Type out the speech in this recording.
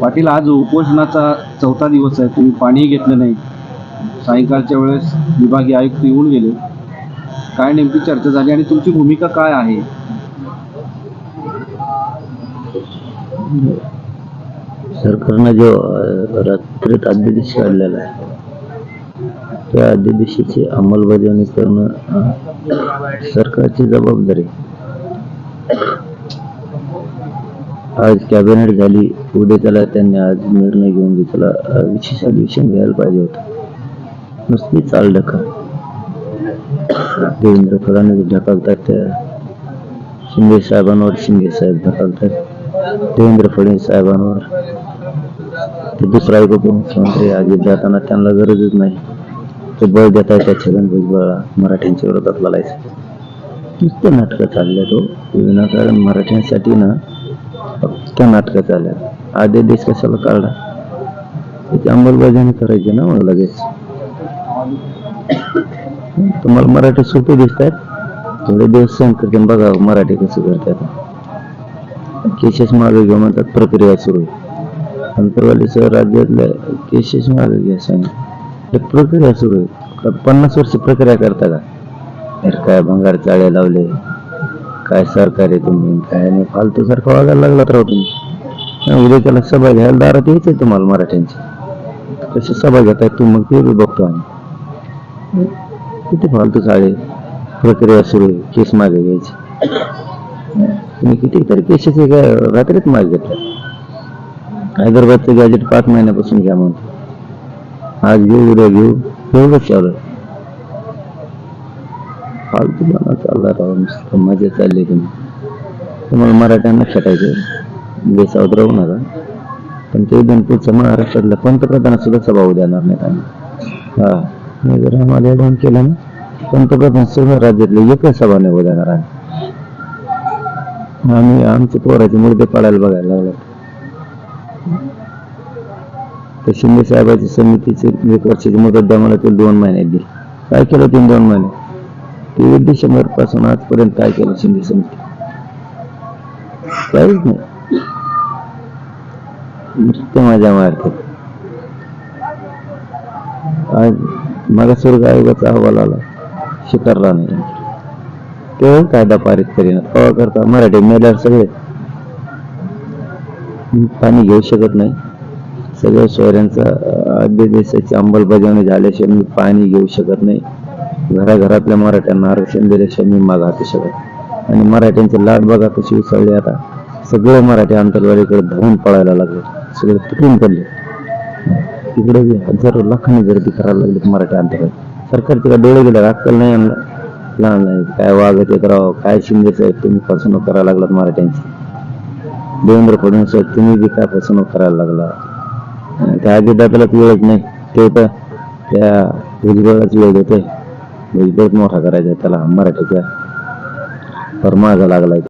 पाटील आज उपोषणाचा चौथा दिवस आहे. तुम्ही पाणीही घेतलं नाही. सायंकाळच्या वेळेस विभागीय आयुक्त येऊन गेले. काय नेमकी चर्चा झाली आणि तुमची भूमिका काय आहे? सरकारनं जो रात्रीत अध्यादेश काढलेला आहे त्या अध्यादेशाची अंमलबजावणी करणं सरकारची जबाबदारी आहे. आज कॅबिनेट झाली. उद्या त्याला त्यांनी आज निर्णय घेऊन घेतला त्याला विशेष अधिवेशन घ्यायला पाहिजे होतं. नुसती चाल ढकल. देवेंद्र फडणवीस ढकलतात त्या. शिंदे साहेबांवर शिंदे साहेब ढकलतात. देवेंद्र फडणवीस साहेबांवर. ते दुसरा एक उपमुख्यमंत्री अजित जाताना त्यांना गरजच नाही. ते बळ देत आहे त्या छगन भुजबळला मराठ्यांच्या विरोधात लढायचं नुसतं नाटकं चालले तो हो. विनाकारण मराठ्यांसाठी ना फक्त नाटकं चालल्या आधे देश कशाला काढला? त्याची अंमलबजावणी करायची ना मग लगेच. तुम्हाला मराठी सोपे दिसत आहेत थोडे दिवस सहन करते बघा मराठी कसं करतात. केशेस मागे घेऊन म्हणतात प्रक्रिया सुरू. आहे अंतरवालीसह राज्यातल्या केशेस मागे घ्या सांगितलं एक प्रक्रिया सुरू आहे. का पन्नास वर्ष प्रक्रिया करता का? काय भंगार चाळे लावले. काय सरकार आहे तुम्ही? काय नाही फालतू सारखं वागायला लागला राव तुम्ही. उद्या त्याला सभा घ्यायला दारात यायचंय तुम्हाला मराठ्यांची. कशी सभा घेताय तू मग ते बी बघतो आम्ही. किती फालतू चाळे प्रक्रिया सुरू आहे केस मागे घ्यायची. तुम्ही किती तरी केसेस काय रात्रीत मागे घेतला हैदराबादचं गॅजेट पाच महिन्यापासून घ्या म्हणतो आज घेऊ उद्या घेऊ एवढंच चालू आहे. फालतू गाणं चालला राव नुसतं मजा चालली तुम्ही तुम्हाला मराठ्यांना छटायचं बेसावत राहू नका. पण ते दोन पुढचं महाराष्ट्रातल्या पंतप्रधान सुद्धा सभा देणार नाहीत आम्ही. हा. मी जर आम्हाला ऍडवान केलं ना पंतप्रधान सुद्धा राज्यातले एकच सभा नाही देणार आम्ही. आम्ही आमचे पोराचे मुर्दे पाडायला बघायला लागलो. तर शिंदे साहेबाची समितीचे एक वर्षाची मुदत द्या मला ते दोन महिन्यात दिली काय केलं तीन दोन महिने? ते डिसेंबरपासून आजपर्यंत काय केलं शिंदे समिती? काहीच नाही. माझ्या मार्फत आज मागासवर्ग आयोगाचा अहवाल आला. स्वीकारला नाही केवळ कायदा पारित करीन. कवा करता? मराठी मेल्यावर सगळे. पाणी घेऊ शकत नाही. सगळ्या शहरांचा अध्यादेशाची अंमलबजावणी झाल्याशिवाय मी पाणी घेऊ शकत नाही. घराघरातल्या मराठ्यांना आरक्षण दिल्याशिवाय मी माग हातू शकत आणि मराठ्यांची लाट बघा कशी उसळली आता. सगळे मराठी अंतरवाडीकडे धावून पळायला लागले. सगळे तुटून पडले. तिकडे हजारो लाखांनी गर्दी करायला लागली मराठी अंतर्गत सरकार तिला डोळे गेले अक्कल नाही आणला. लहान नाही काय वागत येत राव काय शिंदे साहेब तुम्ही फसवणूक करायला लागलात मराठ्यांची. देवेंद्र फडणवीस साहेब तुम्ही बी काय फसवणूक करायला लागला आणि त्या अजिदातलाच वेळच नाही. ते तर त्या भुजबळाच वेळ देते भुजबळच मोठा करायचा त्याला. मराठीच्या परमागा लागलाय.